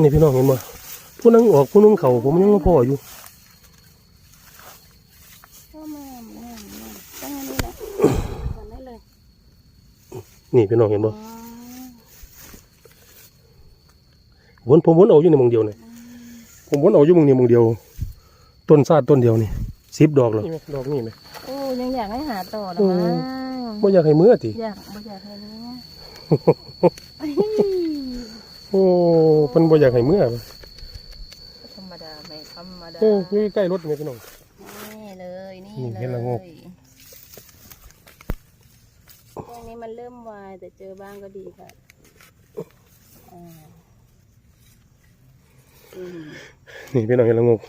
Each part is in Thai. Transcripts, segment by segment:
นี่พี่น้องเห็นบ่ผู้นึงออกผู้นึงเข่าผมยังบ่พออยู่พ่อแม่แม่แม่ต้องอันนี้แหละทำได้เลยนี่พี่น้องเห็นบ่อ๋อวนผมวนเอาอยู่ในหมองเดียวนี่ผมวนเอาอยู่หมองนี้หมองเดียว ต้นซาดต้นเดียวนี่สิบดอกเหรอดอกนี่ไหมโอ้ยังอยากให้หาต่อหรอโอ้มั้งบ่อยากให้มือติอยากไม่อยากให้เนี้ย โอ้เพิ่นบ่อยากให้มือธรรมดาไม่ธรรมดาโอ้อยู่ใกล้รถนี่พี่น้อง นี่เลยนี่นี่เลยเห็นละงกตรงนี้มันเริ่มวายแต่เจอบ้างก็ดีค่ะอ่าอืมนี่พี่น้องเห็นละงก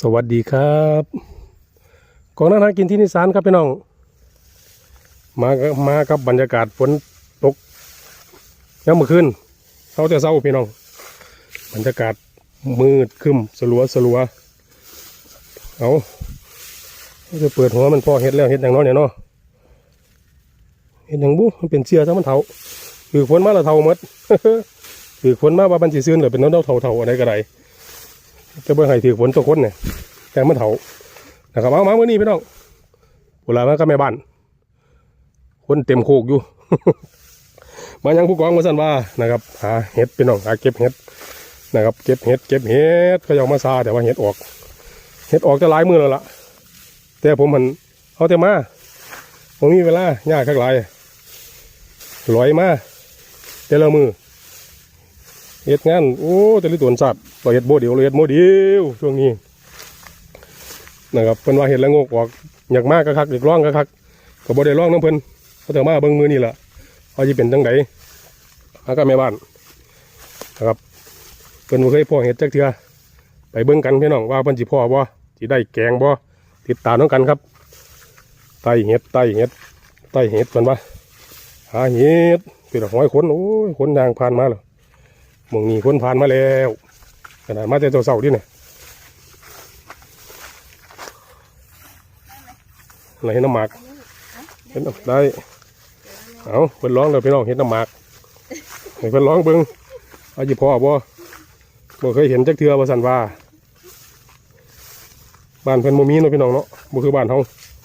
สวัสดีครับกองนักหากินที่นิสานครับพี่น้อง มามากับบรรยากาศฝนตกยามมื้อคืนเช้าแต่เช้าพี่น้อง บรรยากาศมืดคึมสลัวสลัวเอาจะเปิดหัวมันพอเห็ดแล้วเห็ดอย่างน้อยเนี่ยเนาะเห็ดอย่างบุมันเป็นเสียซะมันเถาถือฝนมาแล้วเถาหมดถือฝนมาว่าบันสีซื่นหรือเป็นน้องเถาเถาอะไรก็ได้ จะเบิ่งให้ถือฝนตกคนเนี่ยแต่มันเถานะครับเอามาเมื่อนี้พี่น้องเวลามาก็แม่บ้าน คนเต็มโคกอยู่ มายังผู้กองมาสั่นว่านะครับหาเห็ดพี่น้องหาเก็บเห็ดนะครับเก็บเห็ดเก็บเห็ดก็ยังมาซาแต่ว่าเห็ดออกเห็ดออกจะหลายมือแล้วล่ะ แต่ผมมันเอาแต่มาผมมีเวลายากข้างหลายลอยมาแต่ละมือ เฮ็ดงานโอ้แต่ละตัวสัตว์เราเฮ็ดโมเดลเราเฮ็ดโมเดลช่วงนี้นะครับเพิ่นว่าเฮ็ดแล้วงกออกอยากมากก็คักอยากร้องก็คักก็บ่ได้ร้องน้ำเพิ่นเขาแต่มาเบิ่งมือนี่ล่ะว่าสิเป็นจังไดอาก็แม่บ้านนะครับเพิ่นบ่เคยพ่อเฮ็ดจักเทือไปเบิ่งกันพี่น้องว่าเพิ่นสิพ่อบ่สิได้แกงบ่ติดตามน้องกันครับไตเห็ดไตเห็ดไตเห็ดเพิ่นว่าหาเห็ดเป็นหอยคนโอ้ยคนยางผ่านมาแล้ว มองนี้คนผ่านมาแล้วขนาดมาแต่ตัวเสาดิเนี่ยอะไรเห็นน้ำหมากเห็นน้ำได้เอาเพิ่นร้องเลยพี่น้องเห็นน้ำหมากให้เพิ่นร้องเบิ้งเอาจิพ่อบ่บ่เคยเห็นจักเทือว่สันว่าบ้านเพิ่นบ่มีเนาะพี่น้องเนาะบ่คือบ้านเฮา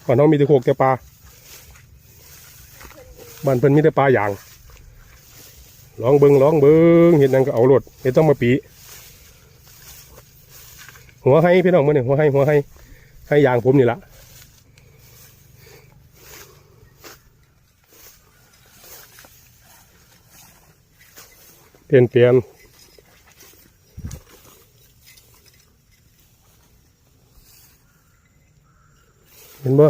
บ้านเฮามีแต่โคกแต่ปลาบ้านเพิ่นมีแต่ปลาอย่าง ลองเบิงลองเบิงเห็นนังก็เอารถเห็นต้องมาปี หัวให้พี่น้องมื่อนี่หัวให้หัวให้ให้ยางผมนี่ละเปลี่ยนเปลี่ยนเห็นบ่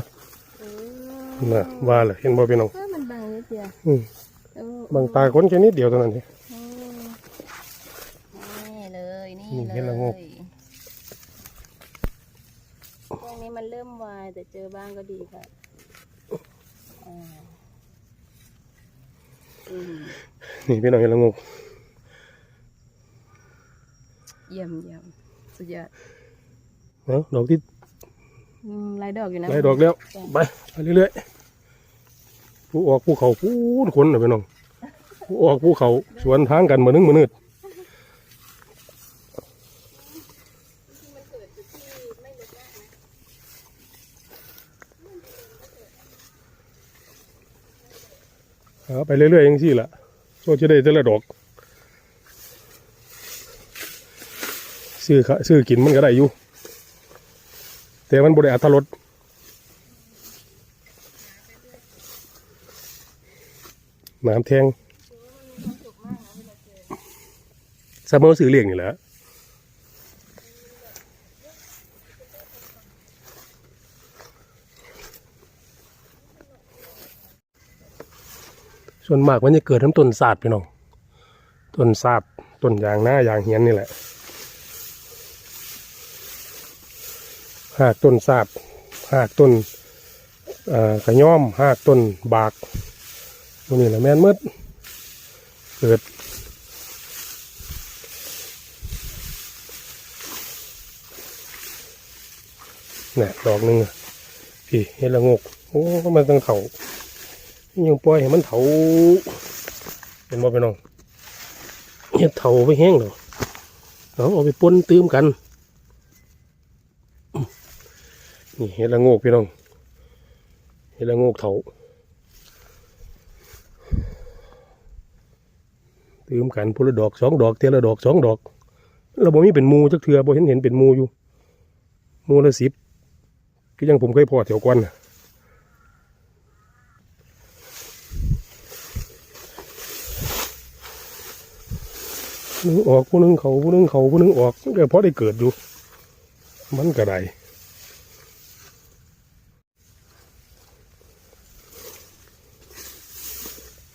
เออน่ะว่าเลยเห็นบ่พี่น้องเออมันบางนิดเดียวอืมเออ บางตาคนแค่นิดเดียวเท่านั้นเองเออนี่เลยนี่นี่เลยเห็นละงกตรงนี้มันเริ่มวายแต่เจอบ้างก็ดีค่ะอ่าอืมนี่พี่น้องเห็นละงกเยี่ยมเยี่ยมสุดยอดเนาะดอกที่อืมลายดอกอยู่นะไล่ดอกแล้ว ไปไปเรื่อยๆผู้ออกผู้เขาผู้คนน่ะพี่น้องผู้ ออกผู้เขาสวนทางกันมานึงมานืดเอาไปเรื่อยๆอย่างที่ละโซ่จะได้แต่ละดอกซื้อขะซื้อกินมันก็ได้อยู่ แต่มันบริอัตรสน้ำแทง สมอซื้อเลี้ยงนี่แหละส่วนมากมันจะเกิดทั้งต้นศาสตร์พี่น้องต้นศาสตร์ต้นยางหน้ายางเฮียนนี่แหละหากต้นสาดหากต้นกระย่อมหากต้นบากพวนี้แหละแม่นมืดเกิด เนี่ยดอกหนึ่งพี่เห็ดละงก โอ้มันต้งเถายังปล่อยให้มันเถาเป็นบ่ไปน้องเห็ดเถาไปแห้งหรอเอาเอาไปปนตื้มกัน นี่เห็ดละงกพี่น้องเห็ดละงกเถาตื้มกันพุละดอกสองดอกเทยละดอกสองดอกเราบ่มีเป็นมูจักเทือบ่เห็นเห็นเป็นมูอยู่มูละสิบ ก็ยังผมเคยพอแถวกวนผู้นึงออกผู้หนึงเขาผู้หนึงเขาผู้หนึงออกก็พอได้เกิดอยู่ มันก็ได้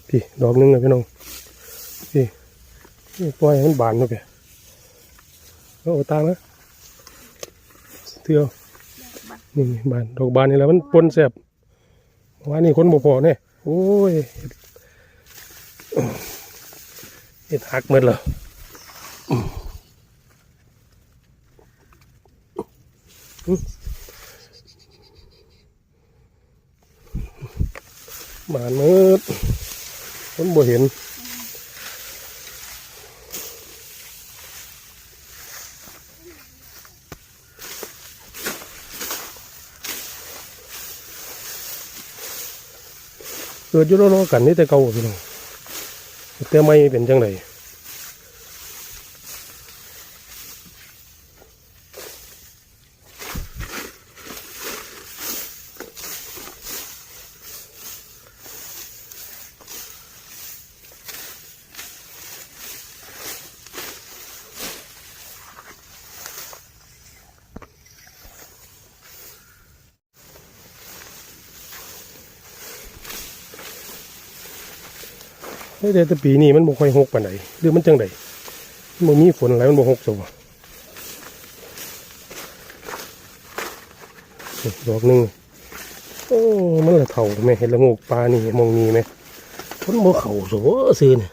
พี่ดอกหนึงนะพี่น้องพี่นี่ปล่อยให้มันบานเนะพี่เอาเอาตานะเที่ยว นี่นี่บานดอกบานนี่แหล้วมันปนแสบว่านี่คนบ่พอเนี่ยโอ้ยเห็ดหักหมดแล้วบานหมดคนบ่เห็น เกิดอยู่รอๆกันนี่แต่เก่าพี่น้องแต่ไม่เป็นจังได แต่แต่ปีนี้มันบ่ค่อยหกปานใดหรือมันจังไดมันบ่มีฝนอะไรมันบ่หกซะบ่ดอกหนึงโอ้มันละเท่าแม่เห็นละโงกปลานี่มองนี่ไหมคนบ่เข้าซะบ่ซื่อนี่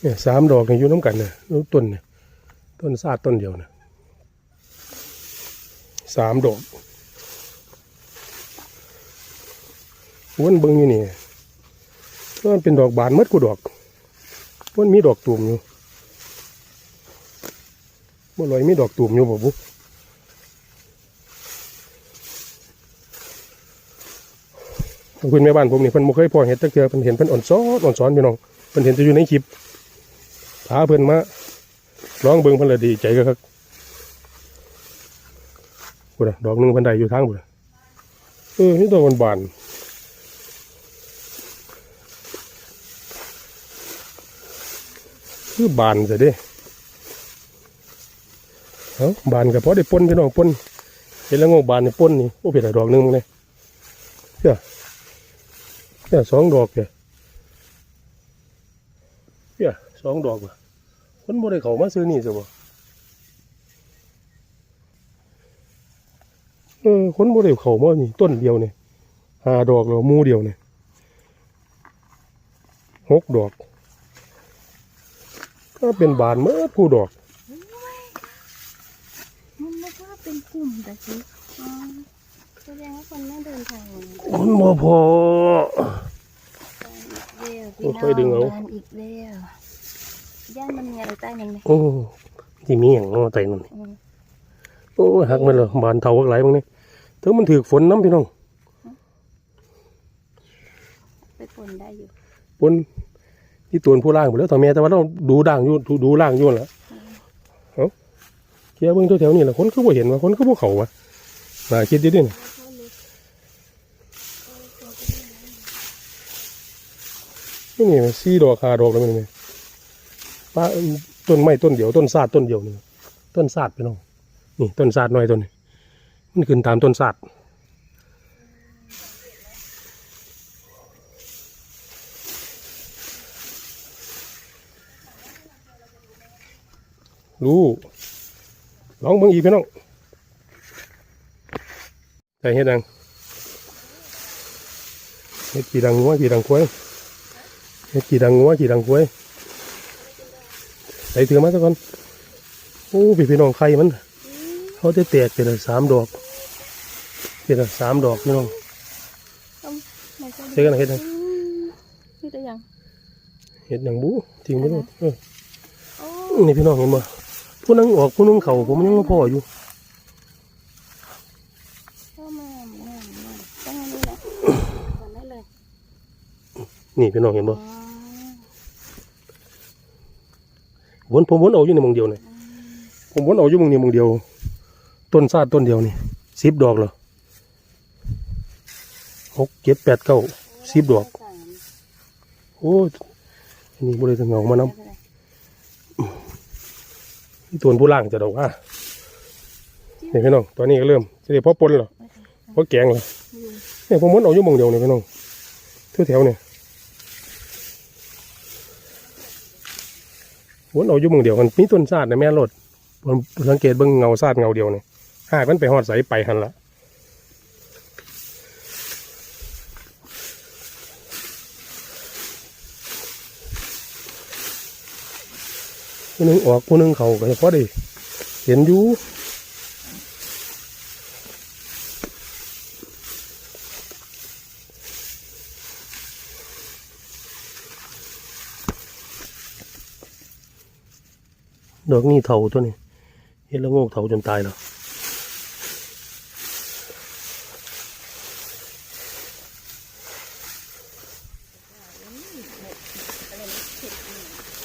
เนี่ยสามดอกนี่อยู่น้ำกันเนี่ยต้นเนี่ย ต้นซาดต้นเดียวนะสามดอกวนเบิงอยู่นี่มันเป็นดอกบานมัดกูดอกมันมีดอกตูมอยู่บ่ลอยมีดอกตูมอยู่บ่บุคุณแม่บ้านผมนี่เพิ่นบ่เคยพอเห็ดจักเทื่อเพิ่นเห็นเพิ่นอ่อนซ้อนอ่อนซ้อนพี่น้องเพิ่นเห็นจะอยู่ในคลิปพาเพิ่นมา ร้องเบิ่งเพิ่นละดีใจก็ครับบุดะดอกหนึงเพิ่นได้อยู่ทางบุดเออนี่ดอกบานๆคือบานซะเด้เอ้าบานก็พอได้ปนพี่น้องปนเห็นแล้วงงบานนี่ปนนี่โอ้เผ็ดดอกหนึงมึงเลยเจ้าเจ้าสองดอกเจ้าเจ้าสองดอกว่ะ คนบ่ได้เข้ามาซื้อนี่สิบ่เออคนบ่ได้เข้ามานี่ต้นเดียวนี่ห้าดอกแล้วหมู่เดียวนี่หกดอก ก็เป็นบานเมื่อผู้ดอก มันไม่ว่าเป็นกลุ่มแต่สิอ๋อแสดงว่าคนไม่เดินทางมาคนบ่พอ อีกแล้วโอ้ยดึงเอาบานอีกแล้ว ย่านมันมีอะไรใต้นั้นไหมโอ้ที่มีหยังเนาะไตนั่นนี่อืมโอ้ยหักมันเลยบานเท่าหักไหลายบางนี่ถึงมันถือฝนน้ำพี่น้องไปปนได้อยู่ฝนที่ตัวผู้ล่างหมดแล้วต่อแม่แต่ว่าเราดูด่างอยู่ดูดูล่างอยู่นั่นแหละเอ้าเกี่ยวเบิ่งแถวๆนี่แหละคนก็บ่เห็นว่าคนก็บ่เข้าว่ะน่าคิดอยู่ดิเนี่ยนี่นี่มันสี่ดอกห้าดอกแล้วมันนี่ ต้นไม้ต้นเดียวต้นซาดต้นเดียวนี่ต้นซาดไปน้องนี่ต้นซาดหน่อยต้นนี้มันขึ้นตามต้นซาดรู้ลองเบิ่งอีกพี่น้องใส่เฮ็ดดังเฮ็ดกี่ดังงัวกี่ดังควายเฮ็ดกี่ดังงัวกี่ดังควาย ใส่ถือมาสักก่อนโอ้พี่พี่น้องไข่มัน เขาจะแตกเป็นละสามดอกเป็นละสามดอกพี่น้องมันก็ใส่กันเฮ็ดดังนี่ตัวอย่างเฮ็ดดังบูทิ้งไปโลดเออโอ้นี่พี่น้องเห็นบ่ผู้นึงออกผู้นึงเข่าผมยังไม่พออยู่เข้ามาแม่แม่ต้องอันนี้แหละก่อนได้เลยนี่พี่น้องเห็นบ่ อ๋อ วนผมวนเอาอยู่ในหมองเดียวนี่ผมวนเอาอยู่หมองนี้หมองเดียว ต้นซาดต้นเดียวนี่สิบดอกเหรอหกเจ็ดแปดเก้าสิบดอกสามโอ้ยอันนี่บริษัทเงามานำนี่ตัวผู้ล่างจะดอกว่านี่พี่น้องตอนนี้ก็เริ่มจะได้พอปนเหรอพอแกงเหรอเนี่ยผมวนเอาอยู่หมองเดียวนี่พี่น้องเท่าแถวเนี่ย วนเอาอยู่มึงเดียวกันมีต้นซาดในะแม่รถผมสังเกตเบิ้งเงาซาดเงาเดียวนี่หากมันไปหอดใสไปหันละผู้หนึงออกผู้หนึงเขาก็พอดีเห็นอยู่ ดอกนี่เถาตัวนี้เห็นแล้วโงกเถาจนตายแล้ว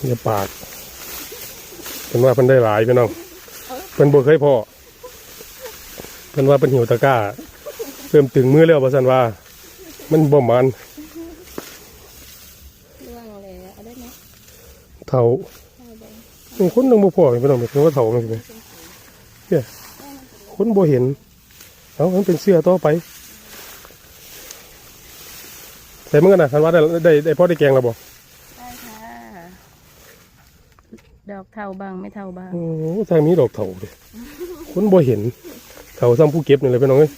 อย่าปากเป็นว่าเพิ่นได้หลายพี่น้องเพิ่นบ่เคยพอเพิ่นว่าเพิ่นหิวตะกร้าเริ่มตึงมือแล้วว่าซั่นว่า มันบ่มันเรื่องเลยเอาได้ไหมเถาเอาได้ นี่คนนึงบ่พอพี่น้องเป็นว่าเถามันสิแม่เนี่ยคนบ่เห็นเอามันเป็นเสื้อต่อไปใส่มันกันนะคันว่าได้ได้ได้พอได้แกงแล้วบ่ได้ค่ะดอกเทาบางไม่เทาบางโอ้ทางนี้ดอกเถาเด้คนบ่เห็นเถาซ้ำผู้เก็บนี่เลยพี่น้องเอ้ย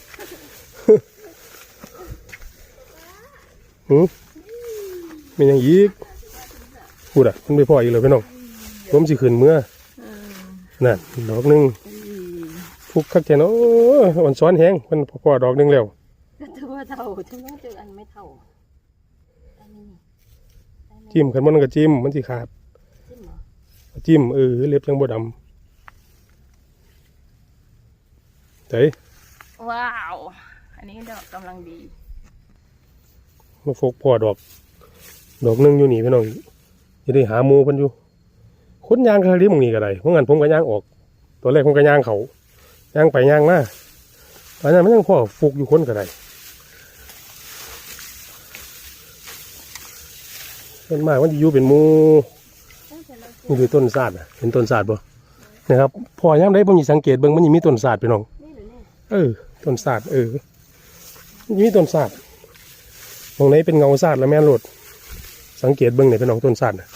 หือมีหยังอีกพูดอะมันไม่พออีกเลยพี่น้อง ผมสิขึ้นเมื่อเออนั่นดอกหนึงอืมฟุกคักแค่นั้นโอ้ยอ่อนซ้อนแฮงมันพอดอกหนึงแล้วก็ถือว่าเทาถือว่าเจออันไม่เทาอันนี้ได้ไหมจิ้มขันมันก็จิ้มมันสิขาดจิ้มเหรอจิ้มเออเล็บยังบ่ดำไสว้าว อันนี้ดอกกำลังดีมาฟกพอดอก ดอกหนึงอยู่นี่พี่น้องจะได้หาหมูเพิ่นอยู่ คนยางคาริมงนี่ก็ได้เพราะงั้นผมก็ย่างออก ตัวแรกผมก็ย่างเขาย่างไปย่างมาตอนนั้นมันยังพอฟุกอยู่คนก็ได้เป็นมากมันจะอยู่เป็นมูนี่คือต้นศาสตร์เห็นต้นศาสตร์บ่นะครับพอย่ามได้ผมมีสังเกตเบิ่งมันยังมีต้นศาสตร์พี่น้องเออต้นศาสตร์เออมันมีต้นศาสตร์ตรงไหนเป็นเงาศาสตร์แล้วแม่นโลดสังเกตเบิ่งเนี่ยพี่น้องต้นศาสตร์นะ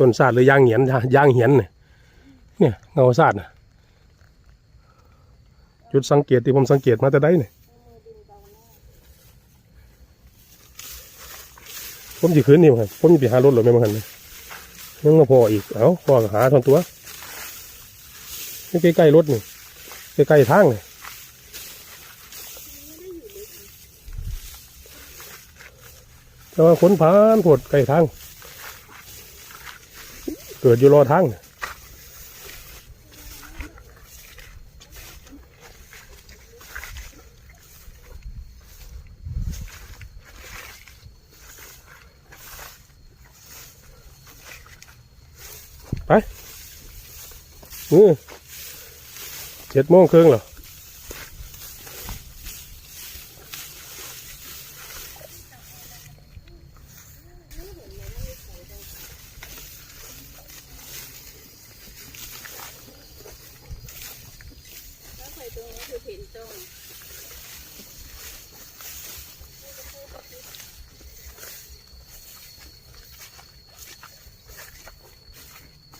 ต้นศาสตร์หรือยางเหียนยางเหียนเนี่ยเนี่ยเงาศาสตร์น่ะจุดสังเกตที่ผมสังเกตมาแต่ได้เนี่ยผมจะขึ้นนี่มั้งผมจะไปหารถหรือไม่มั้งเนี่ยังมาพออีก เอาพอกหาทนตัวนี่ใกล้ๆรถนี่ใกล้ๆทางนี่แต่ว่าคนผ่านโผดใกล้ทาง เกิดอยู่รอทั้งนี่อือเจ็ดโมงครึ่งเหรอ ถ้าใส่ตรงนี้คือเห็นตรง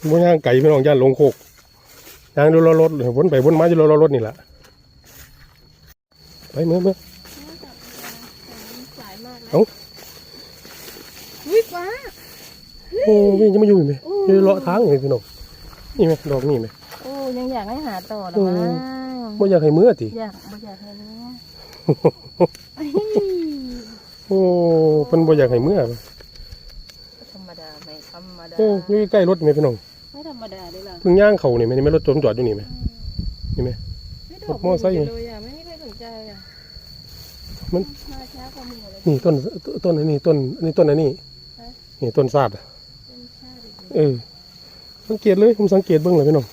บ่ย่างไก่พี่น้องย่านลงโคกยางดูรอรถวนไปวนมาอยู่รอรถนี่แหละไปเมื่อเมื่อสายมากเลยเอ้าอุ้ยฟ้าโอ้วิ่งจะมาอยู่ไหมโอ้อยู่เลาะทางเลยพี่น้องนี่ไหมดอกนี่ไหมโอ้ยังอยากให้หาต่อหรอโอ้วะไม่อยากให้เมื่อติอยากบ่อยากให้เนี้ยโอ้เพิ่นบ่อยากให้เมื่อธรรมดาไม่ธรรมดาโอ้อยู่ใกล้รถไหมพี่น้อง ไม่ธรรมดาเลยล่ะเพิ่งย่างเขานี่ไหมนี่ไหม่รถจมจอดอยู่นี่ไหมนี่ไหม ไม่ดอกมอไซค์ เลยอะไม่มีใครสนใจอะมันมาช้ากว่าหมูเลย นี่ต้นต้นอันนี้ต้นอันนี้ต้นอันนี้นี่ต้นซาดอะเป็นชาติอีกเออสังเกตเลยผมสังเกตเบิ่งเลยพี่น้อง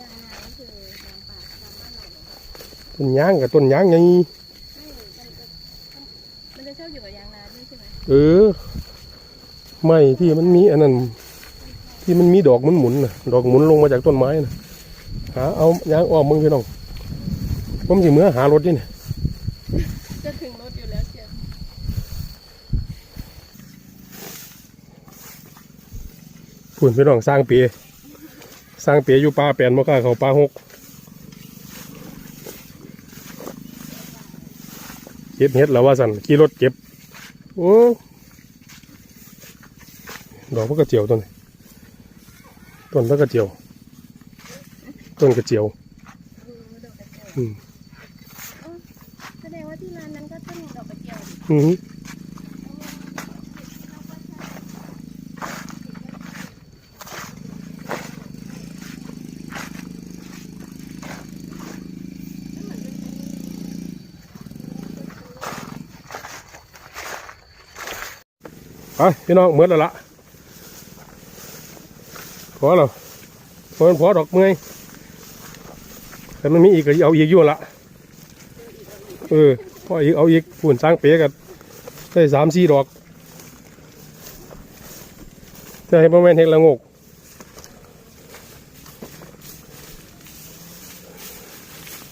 ยางนาก็คือยางป่าตามบ้านเราเนาะต้นยางกับต้นยางไงใช่มันจะมันจะชอบอยู่กับยางนาด้วยใช่ไหมเออไม่ที่มันมีอันนั้น ที่มันมีดอกหมุนๆน่ะดอกหมุนลงมาจากต้นไม้น่ะหาเอายางออกมึงพี่น้องผมสิเมื่อหารถนี่เนี่ยจะถึงรถอยู่แล้วเชียวพุ่นพี่น้องสร้างเปียสร้างเปียอยู่ป่าแปลนบ่กล้าเขาป่าหกเก็บเห็ดแล้วว่าสันขี่รถเก็บโอ้ดอกพวกกระเจียวต้นนี้ ต้นพวกกระเจียว ต้นกระเจียวดูดอกกระเจียวอืมแสดงว่าที่ร้านนั้นก็ต้นดอกกระเจียวอือหือไปพี่น้องเหมือนแล้วละ พอแล้วพอมันพอดอกเมื่อยแต่มันมีอีกก็เอาอีกอยู่ละเออพออีกเอาอีกฝุ่นสร้างเปียกันได้สามสี่ดอกจะให้ประมาณเห็ดละงก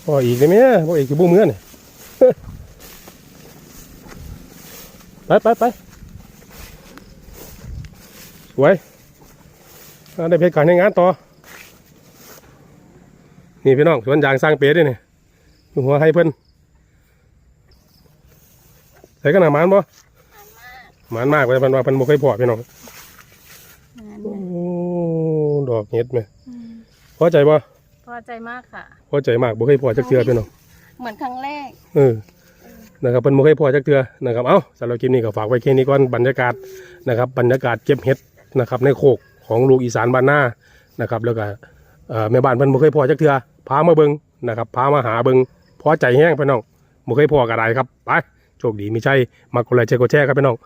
พออีกได้ไหมพออีกคือบุ้มเมื่อนี่ไปไปไปสวย ได้เพชรการในงานต่อ นี่พี่น้องสวนยางสร้างเปียด้วยนี่อยู่หัวให้เพิ่นใส่กันหนาหมานบ่หมานมากเลยเพิ่นว่าเพิ่นบ่เคยพอพี่น้องงานโอ้น่ะดอกเห็ดไหมอืมพอใจบ่พอใจมากค่ะ พอใจมากบ่เคยพอจักเทื่อพี่น้องเหมือนครั้งแรกเออนะครับเป็นโมเคยพอจักเทือนะครับเอ้าสำหรับคลิปนี้ก็ฝากไว้แค่นี้ก่อนบรรยากาศนะครับ บรรยากาศเก็บเห็ดนะครับ ในโคก ของลูกอีสานบ้านหน้านะครับ แล้วก็แม่บ้านเพิ่นโมเคยพอจักเทือพามาเบิงนะครับพามาหาเบิงพอใจแห้งพี่น้องโมเคยพอก็ได้ครับไปโชคดีมีชัยมากดไลค์แชร์กดแชร์ครับพี่น้อง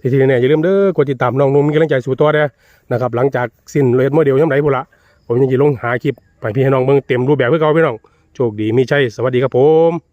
ทีทีเนี่ยอย่าลืมเด้อกดติดตามน้องนุ่มมีกำลังใจสู่ตัวเด้อนะครับหลังจากสิ้นเลดโมเดลย่ำไรพุ่ละผมยังจะลงหาคลิปไปพี่ให้น้องเบิ่งเต็มรูปแบบเพื่อเก่าพี่น้องโชคดีมีชัยสวัสดีครับผม